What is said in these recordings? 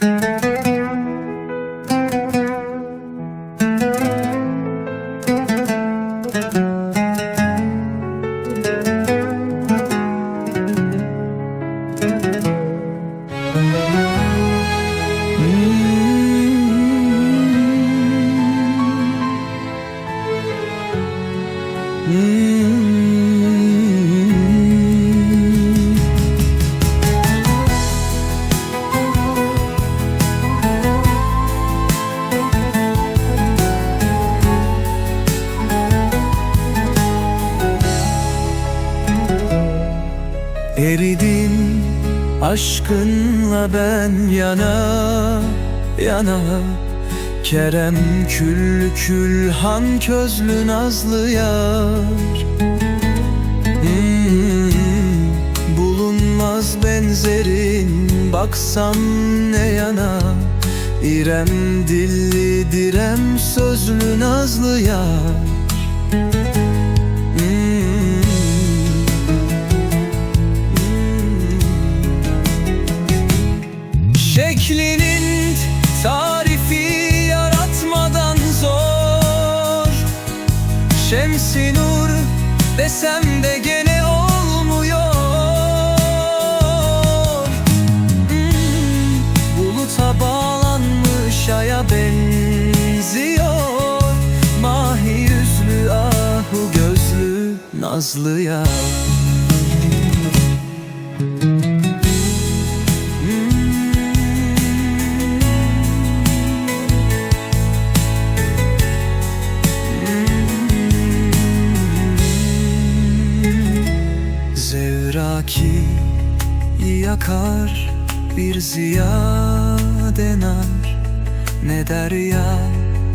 Hmm. Eridim aşkınla ben yana yana. Kerem kül külhan közlü nazlı yar. Hmm, Bulunmaz benzerin baksam ne yana. İrem dilli direm sözlü nazlı yar Şemsi nur desem de gene olmuyor. Hmm, Buluta bağlanmış aya benziyor. Mahi yüzlü ahu gözlü nazlı yar Zevraki yakar bir ziya denar Ne derya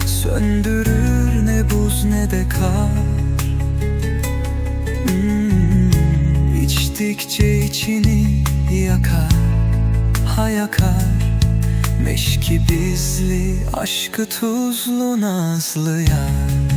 söndürür ne buz ne de kar. Hmm, İçtikçe içini yakar ha yakar. Meşki bizli aşkı tuzlu nazlı yar